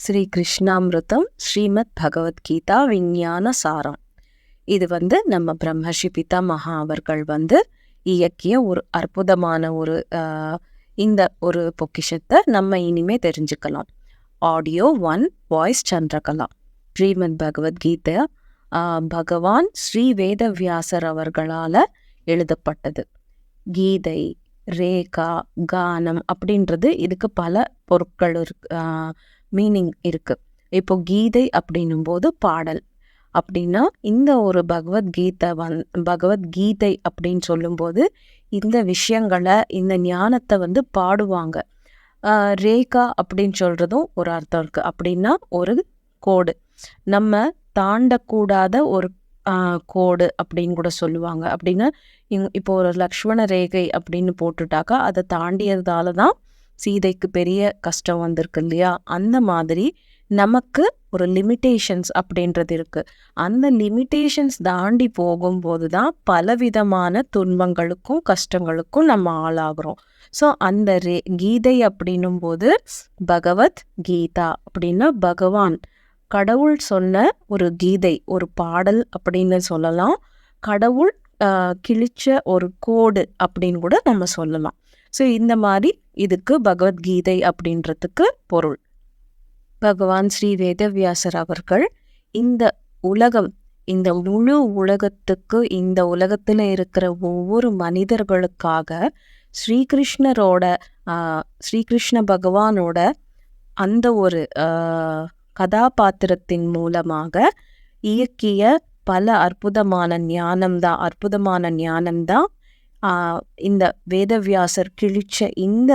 ஸ்ரீ கிருஷ்ணாமிருதம் ஸ்ரீமத் பகவத்கீதா விஞ்ஞான சாரம் இது வந்து நம்ம பிரம்மர்ஷி பிதாமகா அவர்கள் வந்து இயக்கிய ஒரு அற்புதமான ஒரு ஆஹ், இந்த ஒரு பொக்கிஷத்தை நம்ம இனிமே தெரிஞ்சுக்கலாம். Audio one voice Chandrakala. Shrimad Bhagavad Gita Bhagavan Shri Vedavyasar அவர்களால எழுதப்பட்டது. கீதை ரேகா கானம் அப்படின்றது இதுக்கு பல பொருட்கள் இருக்கு மீனிங் இருக்கு. இப்போ கீதை அப்படின்னும் போது பாடல். அப்படின்னா இந்த ஒரு பகவத்கீதை வந் பகவத்கீதை அப்படின்னு சொல்லும்போது இந்த விஷயங்களை இந்த ஞானத்தை வந்து பாடுவாங்க. ரேகா அப்படின்னு சொல்கிறதும் ஒரு அர்த்தம் இருக்குது அப்படின்னா ஒரு கோடு. நம்ம தாண்டக்கூடாத ஒரு கோடு அப்படின்னு கூட சொல்லுவாங்க. அப்படின்னா இங்- இப்போ ஒரு லக்ஷ்மண ரேகை அப்படின்னு போட்டுட்டாக்கா அதை தாண்டியதால தான் சீதைக்கு பெரிய கஷ்டம் வந்திருக்கு இல்லையா? அந்த மாதிரி நமக்கு ஒரு லிமிட்டேஷன்ஸ் அப்படின்றது இருக்குது அந்த லிமிட்டேஷன்ஸ் தாண்டி போகும்போது தான் பலவிதமான துன்பங்களுக்கும் கஷ்டங்களுக்கும் நம்ம ஆளாகிறோம். ஸோ அந்த ரே கீதை அப்படின்னும் போது பகவத் கீதா அப்படின்னா பகவான் கடவுள் சொன்ன ஒரு கீதை ஒரு பாடல் அப்படின்னு சொல்லலாம். கடவுள் கிழிச்ச ஒரு கோடு அப்படின்னு கூட நம்ம சொல்லலாம். ஸோ இந்த மாதிரி இதுக்கு பகவத்கீதை அப்படின்றதுக்கு பொருள். பகவான் ஸ்ரீ வேதவியாசர் அவர்கள் இந்த உலகம் இந்த முழு உலகத்துக்கு இந்த உலகத்துல இருக்கிற ஒவ்வொரு மனிதர்களுக்காக ஸ்ரீகிருஷ்ணரோட ஆஹ், ஸ்ரீகிருஷ்ண பகவானோட அந்த ஒரு ஆஹ், கதாபாத்திரத்தின் மூலமாக இயக்கிய பல அற்புதமான ஞானம்தான் அற்புதமான ஞானம்தான் இந்த வேதவியாசர் கிழிச்ச இந்த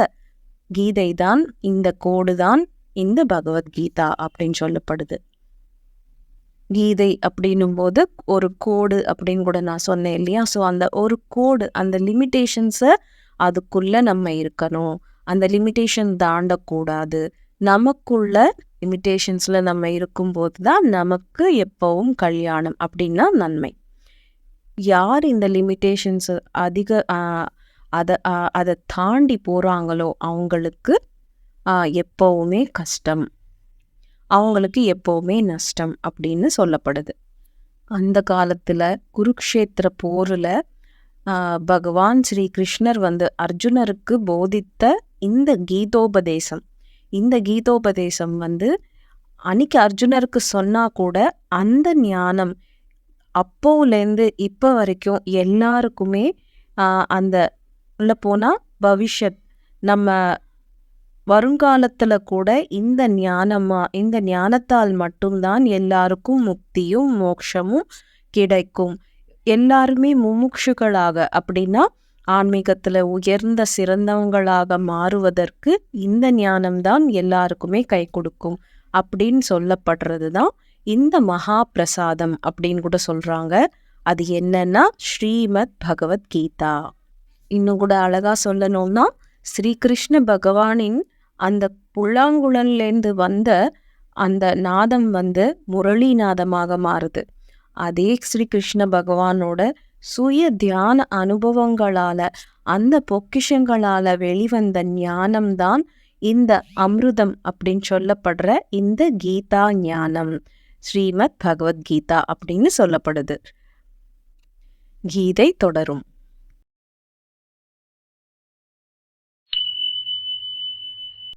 கீதை தான் இந்த கோடு தான் இந்த பகவத்கீதா அப்படின்னு சொல்லப்படுது. கீதை அப்படின்னும் போது ஒரு கோடு அப்படின்னு கூட நான் சொன்னேன் இல்லையா? ஸோ அந்த ஒரு கோடு அந்த லிமிட்டேஷன்ஸை அதுக்குள்ள நம்ம இருக்கணும். அந்த லிமிட்டேஷன் தாண்டக்கூடாது. நமக்குள்ள லிமிட்டேஷன்ஸில் நம்ம இருக்கும்போது தான் நமக்கு எப்பவும் கல்யாணம் அப்படின்னா நன்மை. யார் இந்த லிமிட்டேஷன்ஸ் அதிக அதை அதை தாண்டி போகிறாங்களோ அவங்களுக்கு எப்போவுமே கஷ்டம். அவங்களுக்கு எப்போவுமே நஷ்டம் அப்படின்னு சொல்லப்படுது. அந்த காலத்தில் குருக்ஷேத்திர போரில் பகவான் ஸ்ரீ கிருஷ்ணர் வந்து அர்ஜுனருக்கு போதித்த இந்த கீதோபதேசம். இந்த கீதோபதேசம் வந்து அன்னைக்கு அர்ஜுனருக்கு சொன்னா கூட அந்த ஞானம் அப்போலேருந்து இப்போ வரைக்கும் எல்லாருக்குமே அந்த உள்ளே போனால் பவிஷத் நம்ம வருங்காலத்தில் கூட இந்த ஞானமா இந்த ஞானத்தால் மட்டும்தான் எல்லாருக்கும் முக்தியும் மோட்சமும் கிடைக்கும். எல்லாருமே முமுட்சுகளாக அப்படின்னா ஆன்மீகத்தில் உயர்ந்த சிறந்தவங்களாக மாறுவதற்கு இந்த ஞானம்தான் எல்லாருக்குமே கை கொடுக்கும் அப்படின்னு சொல்லப்படுறது தான் இந்த மகா பிரசாதம் அப்படின்னு கூட சொல்றாங்க. அது என்னன்னா ஸ்ரீமத் பகவத்கீதா இன்னும் கூட அழகா சொல்லணும்னா ஸ்ரீகிருஷ்ண பகவானின் அந்த புல்லாங்குழல்லேருந்து வந்த அந்த நாதம் வந்து முரளி நாதமாக மாறுது. அதே ஸ்ரீகிருஷ்ண பகவானோட சுய தியான அனுபவங்களால அந்த பொக்கிஷங்களால வெளிவந்த ஞானம்தான் இந்த அமிர்தம் அப்படின்னு சொல்லப்படுற இந்த கீதா ஞானம். ஸ்ரீமத் பகவத்கீதா அப்படின்னு சொல்லப்படுது. கீதை தொடரும்.